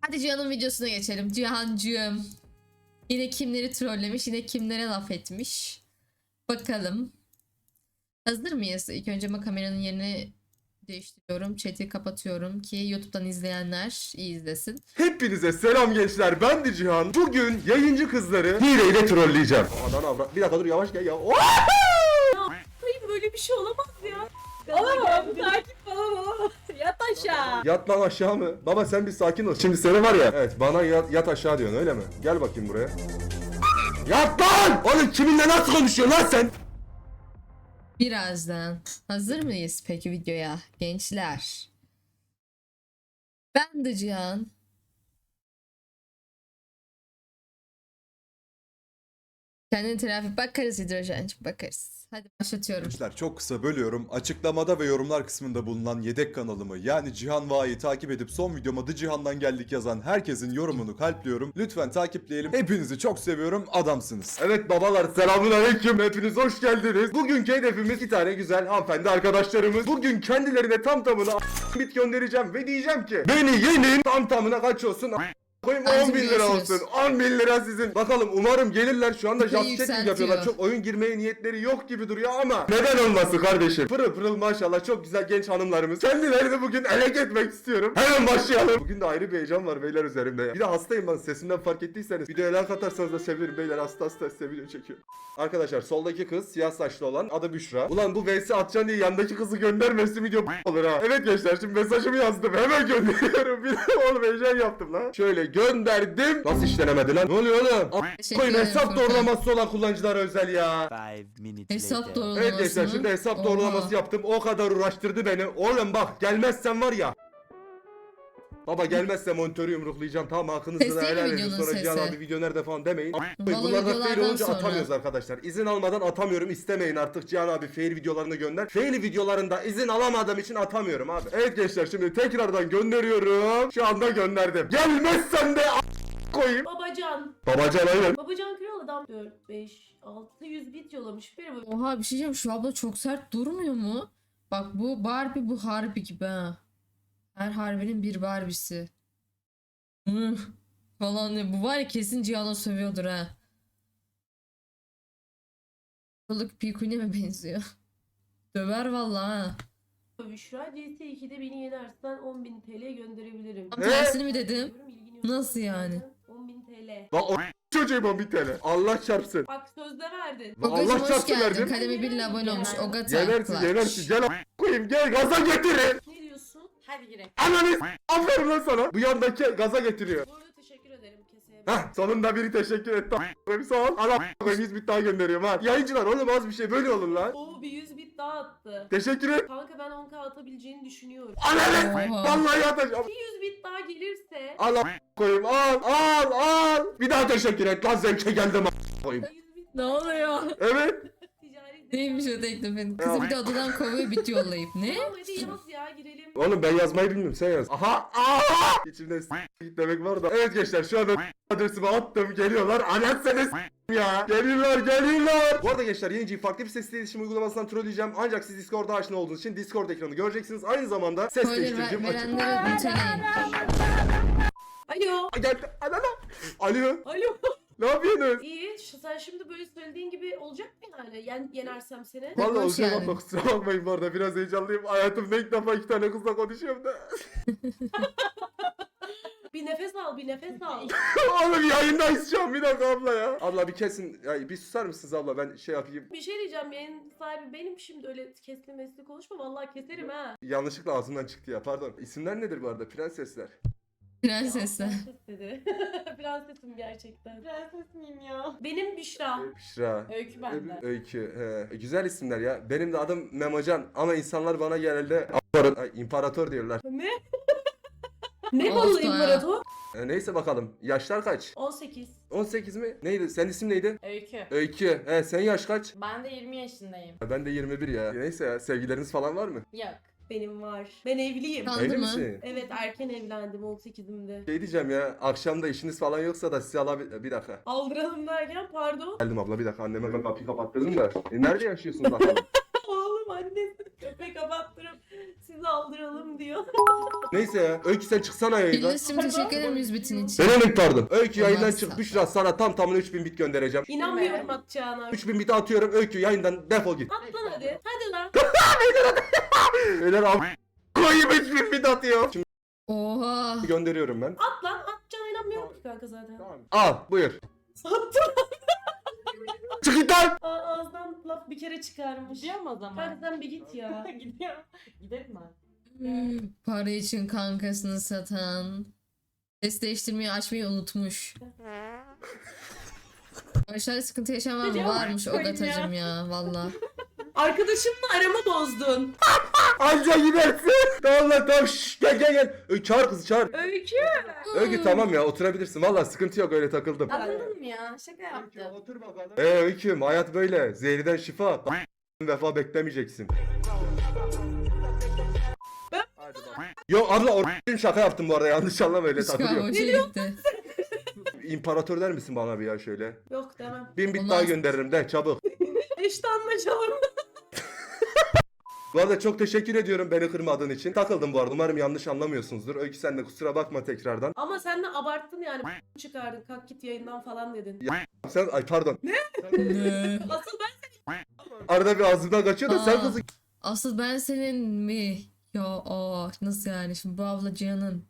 Hadi Cihan'ın videosuna geçelim. Cihancığım. Yine kimleri trollemiş, yine kimlere laf etmiş. Bakalım. Hazır mıyız? İlk önce ben kameranın yerini değiştiriyorum. Chat'i kapatıyorum ki YouTube'dan izleyenler iyi izlesin. Hepinize selam gençler ben de Cihan. Bugün yayıncı kızları hileyle trolleyeceğim. Anan avrat. Bir dakika dur yavaş gel ya. Hayır böyle bir şey olamaz ya. Olamam. Aşağı. Yat lan aşağı mı? Baba sen bir sakin ol. Şimdi seni var ya. Evet bana yat, yat aşağı diyorsun öyle mi? Gel bakayım buraya. Yat lan! Oğlum kiminle nasıl konuşuyorsun lan sen? Birazdan. Hazır mıyız peki videoya gençler? Ben de Cihan. Kendini telafi bakarız hidrojencik bakarız. Hadi başlatıyorum. Gençler çok kısa bölüyorum. Açıklamada ve yorumlar kısmında bulunan yedek kanalımı yani Cihan Va'yı takip edip son videoma da Cihan'dan geldik yazan herkesin yorumunu kalpliyorum. Lütfen takipleyelim. Hepinizi çok seviyorum. Adamsınız. Evet babalar selamun aleyküm. Hepiniz hoş geldiniz. Bugünkü hedefimiz iki tane güzel hanımefendi arkadaşlarımız. Bugün kendilerine tam tamına bit göndereceğim ve diyeceğim ki beni yenin tam tamına kaç olsun koyayım Hadi 10 bin lira görüşürüz. olsun. 10 bin lira sizin. Bakalım umarım gelirler. Şu anda Kupayı yükseltiyor. yapıyorlar. Çok oyun girmeye niyetleri yok gibi duruyor ama neden olmasın kardeşim? Pırıl pırıl maşallah çok güzel genç hanımlarımız. Kendilerini bugün ele etmek istiyorum. Hemen başlayalım. Bugün de ayrı bir heyecan var beyler üzerimde. Bir de hastayım ben sesimden fark ettiyseniz. Videoya like atarsanız da sevinirim beyler. Hasta hasta size video çekiyorum. Arkadaşlar soldaki kız siyah saçlı olan adı Büşra. Ulan bu VS atacaksın diye yandaki kızı göndermesi video olur ha. Evet gençler şimdi mesajımı yazdım. Hemen gönderiyorum. Bir de oğlum heyecan yaptım lan. Şöyle gönderdim. Nasıl işlenemedi lan? Ne oluyor oğlum? A- Teşekkür Koyun ederim hesap Furkan. doğrulaması olan kullanıcılara özel ya. Minutes Hesap later. doğrulaması Evet gençler şimdi hesap Oha. doğrulaması yaptım. O kadar uğraştırdı beni. Oğlum bak gelmezsen var ya. Baba gelmezse monitörü yumruklayacağım. Tamam hakkınızı da mi helal edin. videonun Sonra Cihan sesi? abi video nerede falan demeyin. Bunlar da fail videolardan olunca sonra. atamıyoruz arkadaşlar. İzin almadan atamıyorum. İstemeyin artık Cihan abi fail videolarını gönder. Fail videolarında izin alamadığım için atamıyorum abi. Evet gençler şimdi tekrardan gönderiyorum. Şu anda gönderdim. Gelmezsen de a- koyayım. Babacan. Babacan aynen. Babacan kral adam 4, 5, 600 bit yollamış. Bir bu. Oha bir şey diyeceğim şu abla çok sert durmuyor mu? Bak bu Barbie bu Harbi gibi ha. Her Harbi'nin bir Barbie'si. Hı, falan diyor. Bu var ya kesin Cihan'a sövüyordur ha. Balık Pikuni'ye mi benziyor? Döver vallahi ha. Büşra CS2'de beni yenersen 10.000 TL gönderebilirim. Tam tersini mi dedim? Nasıl yani? 10.000 TL. Bak o çocuğum o bir tane. Allah çarpsın. Bak sözde verdin. Allah Ogacım hoş çarpsın geldin. verdim. Kademe 1 ile abone olmuş. Oga Yenersin Tanklar. yenersin. Gel a- koyayım gel gaza getirin. Ne? Hadi girelim. Ananı s- aferin lan sana. Bu yandaki gaza getiriyor. Bu arada teşekkür ederim keseye. Heh sonunda biri teşekkür etti. a**ayım, Sağ ol. Ana koyayım 100 bit daha gönderiyorum ha. Yayıncılar oğlum az bir şey böyle olur lan. Oo bir 100 bit daha attı. Teşekkür et. Kanka ben 10k atabileceğini düşünüyorum. Ananı Oha. vallahi atacağım. Bir 100 bit daha gelirse Al a- koyayım al al al. Bir daha teşekkür et lan zevke geldim a- koyayım. 100 bit Ne oluyor? Evet. Neymiş o teklifin? Kızı bir de odadan kovuyor bit yollayıp. Ne? Tamam hadi yaz ya girelim. Oğlum ben yazmayı bilmiyorum sen yaz. Aha aha. İçimde s- demek var da. Evet gençler şu anda adresimi attım geliyorlar. Anasını s- ya. Geliyorlar geliyorlar. Bu arada gençler yayıncıyı farklı bir sesli iletişim uygulamasından trolleyeceğim. Ancak siz Discord'da aşina olduğunuz için Discord ekranı göreceksiniz. Aynı zamanda ses Spoiler ver, değiştiricim açık. Alo. Ay, Geldi. Anana. Alo. Alo. Ne yapıyorsunuz? İyi ş- sen şimdi böyle söylediğin gibi olacak mı yani? Yen, yenersem seni. Vallahi Hoş olacak geldin. ama kusura bakmayın bu arada biraz heyecanlıyım. Hayatımda ilk defa iki tane kızla konuşuyorum da. Bir nefes al bir nefes al. Oğlum yayındayız şu an bir dakika abla ya. Abla bir kesin. Ya, bir susar mısınız abla ben şey yapayım. bir şey diyeceğim yayın sahibi benim şimdi öyle kesli mesli konuşma vallahi keserim ha. Yanlışlıkla ağzımdan çıktı ya pardon. İsimler nedir bu arada prensesler? Prensesler. Prenses dedi. Prensesim gerçekten. Prenses miyim ya? Benim Büşra. Büşra. Öykü bende. Öykü. He. E, Güzel isimler ya. Benim de adım Memocan ama insanlar bana genelde imparator, diyorlar. Ne? ne balı imparator? E, neyse bakalım. Yaşlar kaç? 18. 18 mi? Neydi? Sen isim neydi? Öykü. Öykü. He sen yaş kaç? Ben de 20 yaşındayım. Ben de 21 ya. Neyse ya sevgileriniz falan var mı? Yok. Benim var. Ben evliyim. Kaldı Evli mı? misin? Evet erken evlendim 18'imde. Şey diyeceğim ya akşam da işiniz falan yoksa da size alabilir... Bir dakika. Aldıralım derken pardon. Geldim abla bir dakika anneme ben kapıyı kapattırdım da. E, nerede yaşıyorsunuz bakalım? Oğlum annesi köpek kapattırıp sizi aldıralım diyor. Neyse ya. Öykü sen çıksana yayından. Bilmesim teşekkür ederim 100 bitin için. Ben emek pardon. Öykü yayından çık. Büşra sana tam tamına 3000 bit göndereceğim. İnanmıyorum atacağına. 3000 bit atıyorum. Öykü yayından defol git. At lan hadi. Hadi lan. Beyler am koyayım 3000 bit atıyor. Şimdi Oha. gönderiyorum ben. At lan. Atacağına inanmıyorum ki kanka zaten. Al buyur. Sattım. Çık git lan. Aa, laf bir kere çıkarmış. Gidiyor mu o zaman? Kanka sen bir git ya. Gidiyor. Gidelim mi? Hmm, Para için kankasını satan. Ses değiştirmeyi açmayı unutmuş. Başlarda sıkıntı yaşayan var mı? Ya, Varmış o koyayım gatacım ya valla. Arkadaşımla aramı bozdun. Anca gidersin. Tamam lan tamam. Şşş, gel gel gel. Öykü çağır kızı çağır. Öykü. Öykü tamam ya oturabilirsin. Valla sıkıntı yok öyle takıldım. Mı ya? Şaka yaptım. Otur bakalım. Ee Öyküm hayat böyle. Zehriden şifa. Vefa beklemeyeceksin. Yo abla or- şaka yaptım bu arada yanlış anlama öyle hoşuna gitti. İmparator der misin bana bir ya şöyle? Yok demem. Bin bit daha gönderirim de çabuk. İşte anlaşalım. Bu arada çok teşekkür ediyorum beni kırmadığın için. Takıldım bu arada umarım yanlış anlamıyorsunuzdur. Öykü sen de kusura bakma tekrardan. Ama sen de abarttın yani. çıkardın kalk git yayından falan dedin. Sen ay pardon. Ne? Asıl ben Arada bir ağzımdan kaçıyor da sen Aa. kızı Asıl ben senin mi? Ya aa nasıl yani şimdi bu abla Cihan'ın.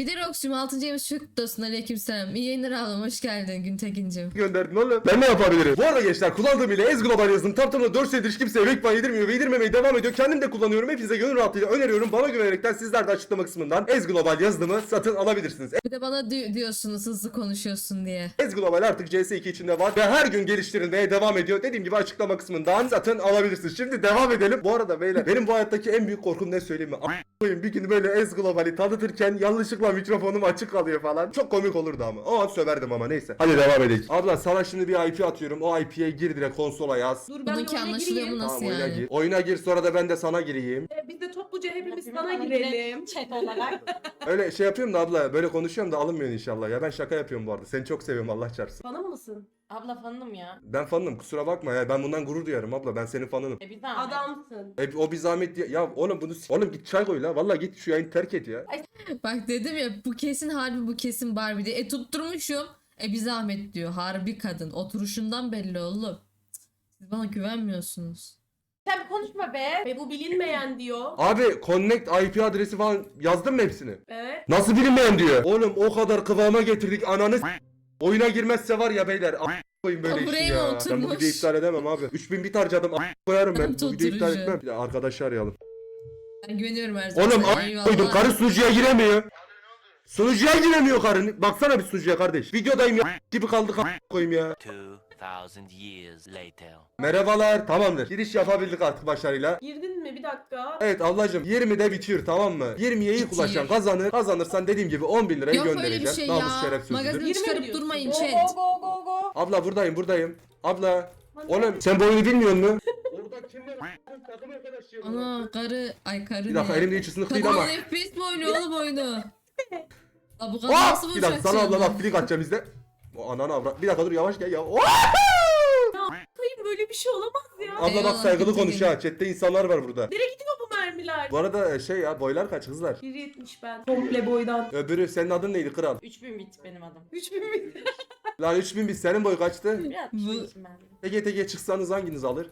Bir de Rox'cum 6. ayımız çok kutlu olsun aleykümselam. İyi yayınlar ablam hoş geldin Güntekin'cim. gönderdin oğlum. Ben ne yapabilirim? Bu arada gençler kullandığım ile Ez Global yazdım. Tam tamına 4 senedir hiç kimseye Wake yedirmiyor ve yedirmemeye devam ediyor. Kendim de kullanıyorum. Hepinize gönül rahatlığıyla öneriyorum. Bana güvenerekten sizler de açıklama kısmından Ez Global yazılımı satın alabilirsiniz. Bir de bana di- diyorsunuz hızlı konuşuyorsun diye. Ez Global artık CS2 içinde var ve her gün geliştirilmeye devam ediyor. Dediğim gibi açıklama kısmından satın alabilirsiniz. Şimdi devam edelim. Bu arada beyler benim bu hayattaki en büyük korkum ne söyleyeyim mi? A- bir gün böyle Ez Global'i tanıtırken yanlışlıkla mikrofonum açık kalıyor falan. Çok komik olurdu ama. O an söverdim ama neyse. Hadi devam edelim. Abla sana şimdi bir IP atıyorum. O IP'ye gir direkt konsola yaz. dur ben de Bununki oyuna anlaşılıyor mu gireyim. nasıl Tamam oyuna yani? gir. Oyuna gir sonra da ben de sana gireyim. Ee, Biz de topluca hepimiz sana sana girelim. Chat olarak. Öyle şey yapıyorum da abla böyle konuşuyorum da alınmıyorsun inşallah ya. Ben şaka yapıyorum bu arada. Seni çok seviyorum Allah çarpsın. Fanım mısın? Abla fanım ya. Ben fanınım kusura bakma ya. Ben bundan gurur duyarım abla. Ben senin fanınım. E bir zahmet. Adamsın. E, o bir zahmet diye. Ya oğlum bunu s- Oğlum git çay koy la. Valla git şu yayını terk et ya. Bak dedim ya bu kesin harbi bu kesin Barbie diye. E tutturmuşum. E bir zahmet diyor. Harbi kadın. Oturuşundan belli oğlum. Siz bana güvenmiyorsunuz. Sen bir konuşma be. Ve bu bilinmeyen diyor. Abi connect IP adresi falan yazdın mı hepsini? Evet. Nasıl bilinmeyen diyor. Oğlum o kadar kıvama getirdik ananı s- Oyuna girmezse var ya beyler a- koyun böyle O işin buraya ya. Ben bu oturmuş? videoyu iptal edemem abi. 3000 bit harcadım a- koyarım ben. Bu videoyu iptal Oturucu. etmem. Bir de arkadaşı arayalım. Ben güveniyorum her zaman. Oğlum sana, a- eyvallah. koydum karı sunucuya giremiyor. Sunucuya giremiyor karın. Baksana bir sunucuya kardeş. Videodayım ya gibi kaldık a- koyayım ya. 2000 years later. Merhabalar tamamdır. Giriş yapabildik artık başarıyla. Girdin mi bir dakika? Evet ablacım 20'de bitiyor tamam mı? 20'ye ilk Bitiyor. ulaşan kazanır. Kazanırsan dediğim gibi 10 bin lirayı Yok öyle bir göndereceğim. şey Namus ya. şeref sözüdür. Magazini Yirmi mi çıkarıp diyorsun? durmayın Go chat. go go go go. Abla buradayım buradayım. Abla. Oğlum sen bu oyunu bilmiyor musun? Orada kim var? Takım arkadaşı Ana karı. Ay karı Bir dakika elimde hiç ısınık değil Kadın ama. FPS mi oynuyor oğlum oyunu? La bu kadın Oh! nasıl Bir dakika sana vuracak abla bak flik atacağım izle. O ananı avra. Bir dakika dur yavaş gel ya. Oh! Kayın böyle bir şey olamaz ya. Abla bak Eyvallah, saygılı bitti konuş ha. Chatte insanlar var burada. Nereye gidiyor bu mermiler? Bu arada şey ya boylar kaç kızlar? 1.70 ben. Komple boydan. Öbürü senin adın neydi kral? 3000 bit benim adım. 3000 mi? Lan 3000 biz senin boy kaçtı? Biraz Bu- bu... için ben. Teke teke çıksanız hanginiz alır?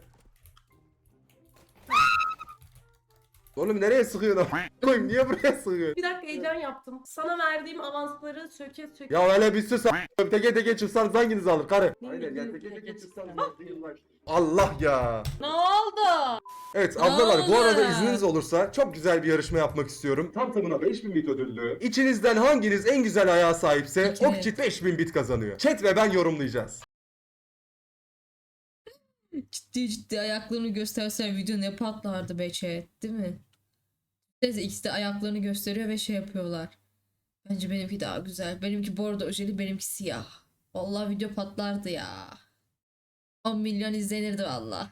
Oğlum nereye sıkıyorsun? Koyayım niye buraya sıkıyorsun? Bir dakika heyecan yaptım. Sana verdiğim avansları söke söke. Ya öyle bir sus a- teke teke çıksanız hanginiz alır karı? Ne Aynen ya teke teke çıksanız alır? Allah ya. Ne oldu? Evet Ne ablalar bu oldu? arada izniniz olursa çok güzel bir yarışma yapmak istiyorum. Tam tamına 5000 bit ödüllü. İçinizden hanginiz en güzel ayağa sahipse Peki. o kişi 5000 bit kazanıyor. Chat ve ben yorumlayacağız. Ciddi ciddi ayaklarını gösterse video ne patlardı be chat değil mi? Neyse ikisi de ayaklarını gösteriyor ve şey yapıyorlar. Bence benimki daha güzel. Benimki bordo ojeli benimki siyah. Vallahi video patlardı ya. 10 milyon izlenirdi valla.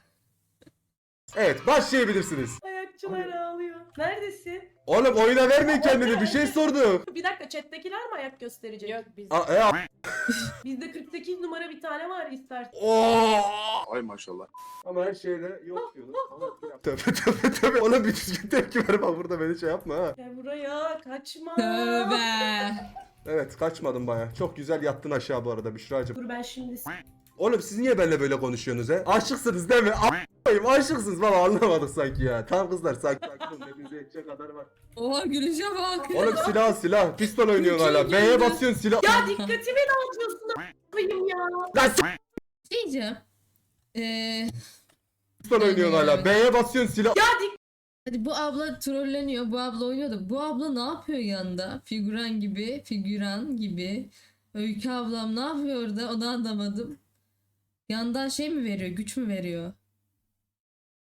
Evet başlayabilirsiniz. Ayakçılar ağlıyor. Neredesin? Oğlum oyuna vermeyin kendini bir şey sorduk. Bir dakika chat'tekiler mi ayak gösterecek? Yok biz. A- e, a- Bizde 48 numara bir tane var istersen. Oo! Ay maşallah. Ama her şeyde yok diyorlar. Tövbe tövbe tövbe. Ona bir düzgün tepki ver bak burada beni şey yapma ha. Gel buraya kaçma. Tövbe. Evet kaçmadım baya. Çok güzel yattın aşağı bu arada Büşra'cığım. Dur ben şimdi Oğlum siz niye benimle böyle konuşuyorsunuz he? Aşıksınız değil mi? A**ayım aşıksınız baba anlamadık sanki ya. Tamam kızlar sakin sakin olun. Hepinize yetecek kadar var. Oha gülüşe bak. Oğlum silah silah. Pistol oynuyorsun hala. B'ye basıyorsun silah. Ya dikkatimi dağıtıyorsun a**ayım ya. Lan s- Şey diyeceğim. Ee, pistol oynuyorsun hala. B'ye basıyorsun silah. Ya dik hadi bu abla trolleniyor. Bu abla oynuyor da bu abla ne yapıyor yanında? Figüran gibi, figüran gibi. Öykü ablam ne yapıyor orada? Onu anlamadım. Yandan şey mi veriyor? Güç mü veriyor?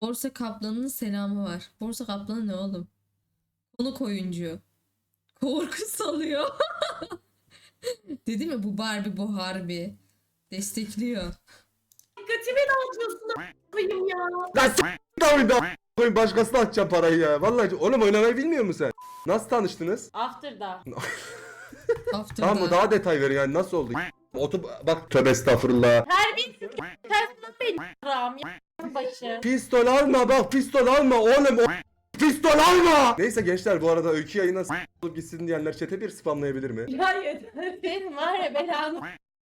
Borsa Kaplanı'nın selamı var. Borsa Kaplanı ne oğlum? Konuk oyuncu. Korku salıyor. Dedim ya bu Barbie bu Harbi. Destekliyor. dikkatimi dağıtıyorsun a**ayım ya. Lan s**t oyunda. Koyun başkasına atacağım parayı ya. Vallahi oğlum oynamayı bilmiyor musun sen? Nasıl tanıştınız? After'da. After'da. Tamam mı? Daha detay verin yani nasıl oldu? Otu bak tövbe estağfurullah. Terbiyesiz tersinden beni ram ya başı. Pistol alma bak pistol alma oğlum o pistol alma. Neyse gençler bu arada öykü yayına s- olup gitsin diyenler çete bir spamlayabilir mi? Ya yeter. Senin var ya belanı.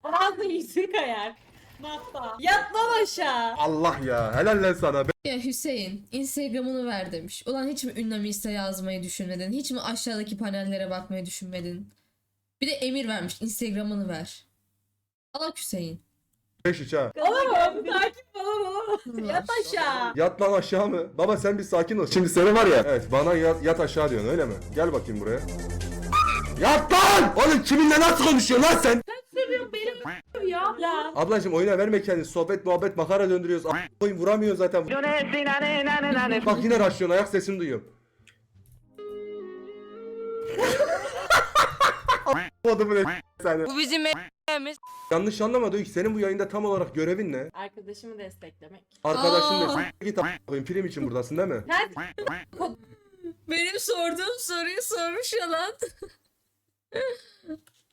Ağzı yüzün kayar. Nafta. Yat lan aşağı. Allah ya helal lan sana. Ya Hüseyin Instagram'ını ver demiş. Ulan hiç mi ünlem Insta yazmayı düşünmedin? Hiç mi aşağıdaki panellere bakmayı düşünmedin? Bir de emir vermiş Instagram'ını ver. Alak Hüseyin. 5 3 ha. Alamam. Takip falan. Yat aşağı. Yat lan aşağı mı? Baba sen bir sakin ol. Şimdi seni var ya. Evet bana yat, yat aşağı diyorsun öyle mi? Gel bakayım buraya. Yat lan! Oğlum kiminle nasıl konuşuyorsun lan sen? Seviyorum beni öpüyor ya. La. Ablacım oyuna verme kendini. Sohbet muhabbet makara döndürüyoruz. A- Oyun vuramıyor zaten. Bak yine raşlıyorsun ayak sesini duyuyorum. Adamı ne seni. Bu bizim Yanlış anlama Duygu. Senin bu yayında tam olarak görevin ne? Arkadaşımı desteklemek. Arkadaşın Aa. ne? Git a- koyayım prim için buradasın değil mi? Ters Benim sorduğum soruyu sormuş ya lan.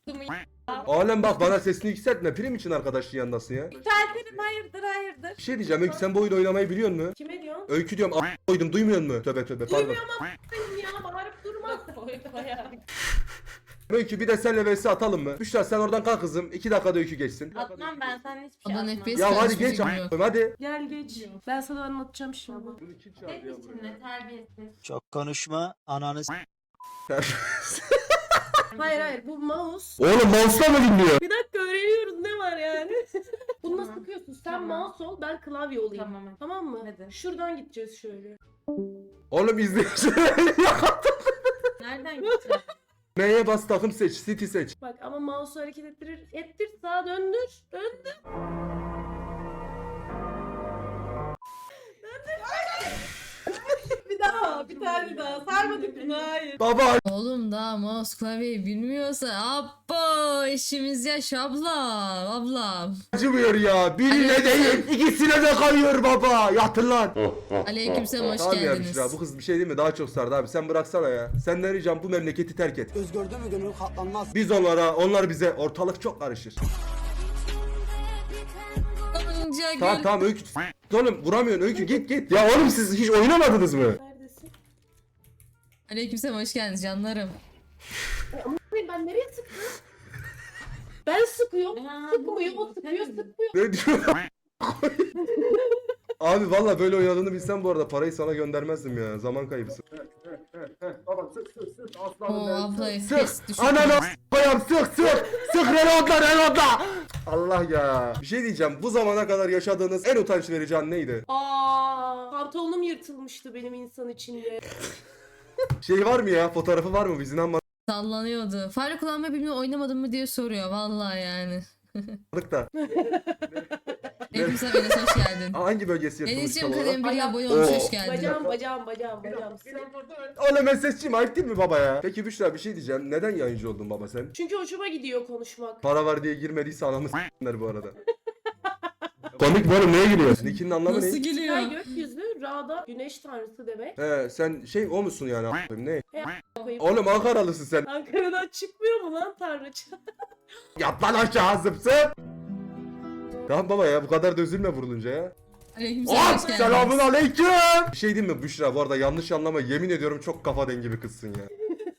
kutumu Oğlum bak bana sesini yükseltme. Prim için arkadaşın yanındasın ya. Yükseltirim hayırdır hayırdır. Bir şey diyeceğim Öykü sen bu oyunu oynamayı biliyor musun? Kime diyorsun? Öykü diyorum a- koydum duymuyor musun? Tövbe tövbe pardon. Duymuyorum ama a**ayım ya. Bağırıp durma. Koy koyar. Öykü bir de senle vs atalım mı? Büşra sen oradan kalk kızım. 2 dakikada Öykü geçsin. Atmam ben sen hiçbir şey Ondan atmam. FPS Ya hadi geç a- hadi. Gel geç. Ben sana anlatacağım şimdi. Tek içimde terbiyesiz. Çok konuşma ananı s- Hayır hayır bu mouse. Oğlum mouse'la mı dinliyor? Bir dakika öğreniyoruz ne var yani. Bunu nasıl sıkıyorsun? Sen Tamam. mouse ol ben klavye olayım. Tamam. Tamam mı? Hadi. Şuradan gideceğiz şöyle. Oğlum izleyici. Nereden gideceğiz? Neye bas takım seç, city seç. Bak ama mouse'u hareket ettirir. Ettir sağa döndür. Döndür. bir daha, bir tane daha. Sarmadık bunu, hayır. Baba Oğlum daha mouse klavyeyi bilmiyorsa abbo işimiz yaş ablam ablam. acımıyor ya. Birine değil, ikisine de kayıyor baba. Yatın lan. Aleykümselam hoş Tamam ya geldiniz. Büşra bu kız bir şey değil mi? Daha çok sardı abi. Sen bıraksana ya. Senden ricam bu memleketi terk et. Göz gördü mü gönül katlanmaz. Biz onlara, onlar bize. Ortalık çok karışır. Gül. Tamam tamam Öykü. Oğlum vuramıyorsun Öykü git git. Ya oğlum siz hiç oynamadınız mı? Neredesin? Aleykümselam hoş geldiniz canlarım. Ben nereye sıktım? Ben sıkıyorum. Ha, Sıkmıyor, o sıkıyor, sıkmıyor. Ne diyor? Abi valla böyle oynadığını bilsem bu arada parayı sana göndermezdim ya. Zaman kaybısı. Baba sık sık sık O abla FPS Sık! düşük. Ananı koyam sık sık! Sık reloadla reloadla! Allah ya. Bir şey diyeceğim. Bu zamana kadar yaşadığınız en utanç verici an neydi? Aa, pantolonum yırtılmıştı benim insan içinde. Şey var mı ya? Fotoğrafı var mı? Biz inanmadık Sallanıyordu. Fare kullanmayı bilmiyorum oynamadın mı diye soruyor vallahi yani. da. Aleykümselam Enes hoş geldin. Hangi bölgesi yırtılmış tam olarak? kadem bir abone olmuş Oo. hoş geldin. Bacağım, bacağım, bacağım, bacağım. Oğlum ben sesçiyim. Ayıp değil mi baba ya? Peki Büşra bir şey diyeceğim. Neden yayıncı oldun baba sen? Çünkü hoşuma gidiyor konuşmak. Para var diye girmediyse anamı s**ler bu arada. Komik mi oğlum? Neye gülüyorsun? Nick'in anlamı Nasıl ne? gülüyor? Sky gökyüzü, Büşra da güneş tanrısı demek. He sen şey o musun yani a**ayım, ne? Koyayım. Oğlum Ankaralısın sen. Ankara'dan çıkmıyor mu lan tanrıça? Yat lan aşağı zıpsın. Tamam baba ya bu kadar da üzülme vurulunca ya. Aleykümselam. Selamun aleyküm. Bir şey diyeyim mi Büşra bu arada yanlış anlama yemin ediyorum çok kafa dengi bir kızsın ya.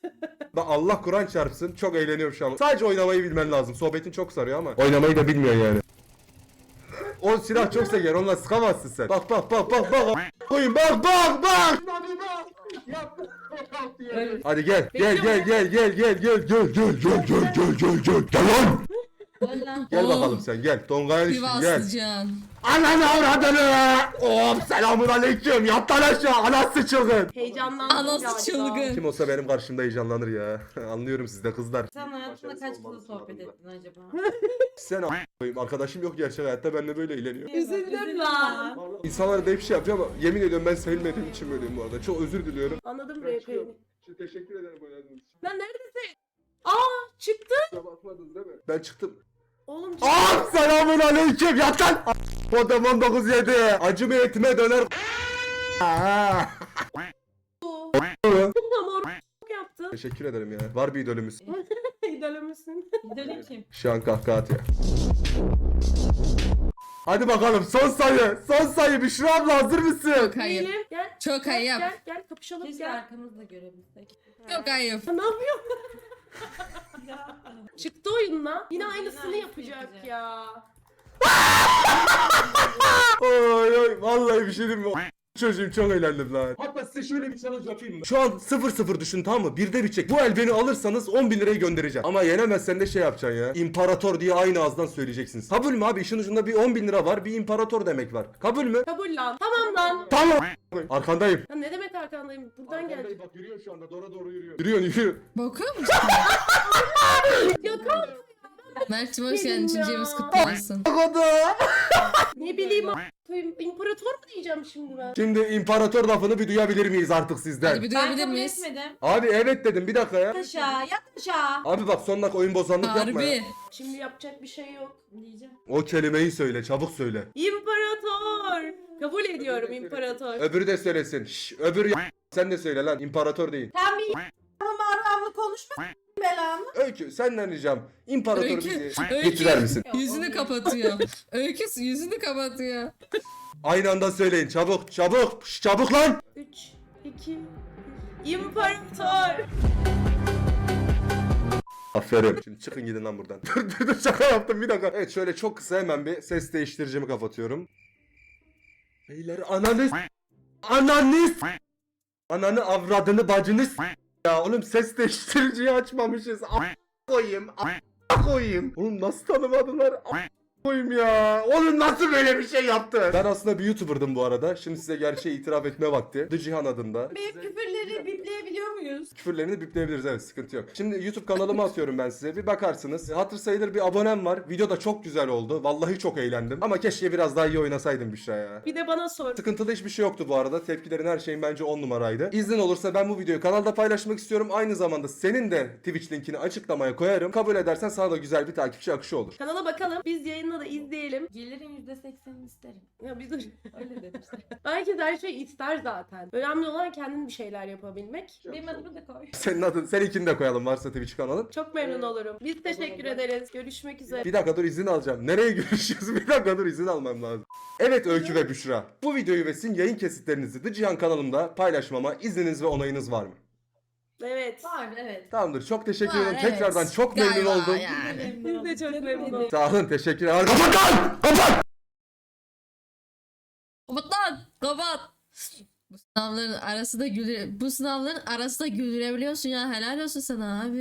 Bak Allah Kur'an çarpsın çok eğleniyorum şu an. Sadece oynamayı bilmen lazım. Sohbetin çok sarıyor ama. Oynamayı da bilmiyorsun yani. O silah çok seker onunla sıkamazsın sen. Bak bak bak bak bak. Koyun bak bak bak. Hadi gel gel gel gel gel gel gel gel gel gel gel gel gel gel gel lan. Gel bakalım sen gel. Tonga'ya düştün gel. Sivaslıcan. Ananı avradını. Hop selamun aleyküm. Yat lan aşağı. Anası çılgın. Heyecanlandım Anası çılgın. Kim olsa benim karşımda heyecanlanır ya. Anlıyorum siz de kızlar. Sen hayatında kaç kızla sohbet ettin acaba? Sen a- koyayım. Arkadaşım yok gerçek hayatta benimle böyle eğleniyor. Üzüldüm lan. İnsanlar da hep şey yapıyor ama yemin ediyorum ben sevilmediğim için böyleyim bu arada. Çok özür diliyorum. Anladım Ben RP'ni. Teşekkür ederim oynadığınız için. Lan neredesin? Aa çıktı. Kusura bakmadınız değil mi? Ben çıktım. Oğlum çıktı. Ah selamun aleyküm yat lan. Kodem 197. Acımı etime döner. Aa. Ama o yaptı. Teşekkür ederim ya. Var bir idolümüz. İdolü müsün? İdolün kim? Şu an kahkaha atıyor. Hadi bakalım son sayı. Son sayı Büşra abla hazır mısın? Çok ayıp. Değilim. Gel. Çok Gel, ayıp. gel gel kapışalım Keşke gel. arkamızda görebilsek. Çok ayıp. Ya ne yapıyor? Çıktı oyunla. Yine Yine aynısını aynısını yapacak yapacak. ya. Oy oy vallahi bir şey diyeyim mi? Çocuğum çok eğlendim lan. Hatta size şöyle bir challenge yapayım mı? Şu an 0-0 düşün tamam mı? Birde bir çek. Bu el beni alırsanız 10 bin lirayı göndereceğim. Ama yenemezsen de şey yapacaksın ya. İmparator diye aynı ağızdan söyleyeceksiniz. Kabul mü abi? İşin ucunda bir 10 bin lira var. Bir imparator demek var. Kabul mü? Kabul lan. Tamam lan. Tamam. Arkandayım. Ya ne demek arkandayım? Buradan gelecek. Bak yürüyor şu anda. Doğru doğru yürüyor. Yürüyor yürüyor. Bakıyor musun? Ya kalk. Mert'cim hoş geldin. Benim ya. kutlu olsun. Ne bileyim a-. İmparator mu diyeceğim şimdi ben? Şimdi imparator lafını bir duyabilir miyiz artık sizden? Hadi bir Ben duyabilir kabul miyiz? etmedim. Abi evet dedim bir dakika ya. Yat aşağı, yat aşağı. Abi bak son dakika oyun bozanlık yapma ya. Harbi. Şimdi yapacak bir şey yok. Diyeceğim. O kelimeyi söyle çabuk söyle. İmparator. Kabul ediyorum imparator. Öbürü de söylesin. Şş, öbürü ya- sen de söyle lan imparator değil. Sen bir maramlı konuşma belamı. Öykü senden ricam imparator Öykü, bizi öykü. getirer misin? Yüzünü kapatıyor. Öykü yüzünü kapatıyor. Aynı anda söyleyin çabuk çabuk Şş, çabuk lan. 3, 2, 1. İmparator. Aferin. Şimdi çıkın gidin lan buradan. dur dur dur şaka yaptım bir dakika. Evet şöyle çok kısa hemen bir ses değiştiricimi kapatıyorum. Beyler ananı s- ananı s- ananı avradını bacını s- ya oğlum ses değiştiriciyi açmamışız. A koyayım. A koyayım. Oğlum nasıl tanımadılar? A koyayım ya. Oğlum nasıl böyle bir şey yaptı? Ben aslında bir YouTuber'dım bu arada. Şimdi size gerçeği itiraf etme vakti. The Cihan adında. Benim küfürleri muyuz? Küfürlerini bipleyebiliriz evet sıkıntı yok. Şimdi YouTube kanalıma atıyorum ben size bir bakarsınız. Hatır sayılır bir abonem var. Video da çok güzel oldu. Vallahi çok eğlendim. Ama keşke biraz daha iyi oynasaydım Büşra ya. Bir de bana sor. Sıkıntılı hiçbir şey yoktu bu arada. Tepkilerin her şeyin bence 10 numaraydı. İznin olursa ben bu videoyu kanalda paylaşmak istiyorum. Aynı zamanda senin de Twitch linkini açıklamaya koyarım. Kabul edersen sana da güzel bir takipçi akışı olur. Kanala bakalım. Biz yayında da izleyelim. Gelirin yüzde seksenini isterim. Ya bir dur. Öyle dedim işte. Belki de her şey ister zaten. Önemli olan kendin bir şeyler yapabilmek. Benim adımı da koy. Senin adın, seninkini de koyalım varsa Twitch kanalın. Çok memnun olurum. Biz teşekkür ederiz. Görüşmek üzere. Bir dakika dur izin alacağım. Nereye görüşüyoruz? Bir dakika dur izin almam lazım. Evet Öykü ve Büşra. Bu videoyu ve sizin yayın kesitlerinizi The Cihan kanalımda paylaşmama izniniz ve onayınız var mı? Evet. Var evet. Tamamdır. Çok teşekkür Var, ederim. evet. Tekrardan çok memnun Galiba oldum. Yani. Biz de çok memnun olduk. Sağ olun. Teşekkür ederim. Kapat lan. Kapat. Bu sınavların arasında güldüre bu sınavların arasında güldürebiliyorsun ya helal olsun sana abi.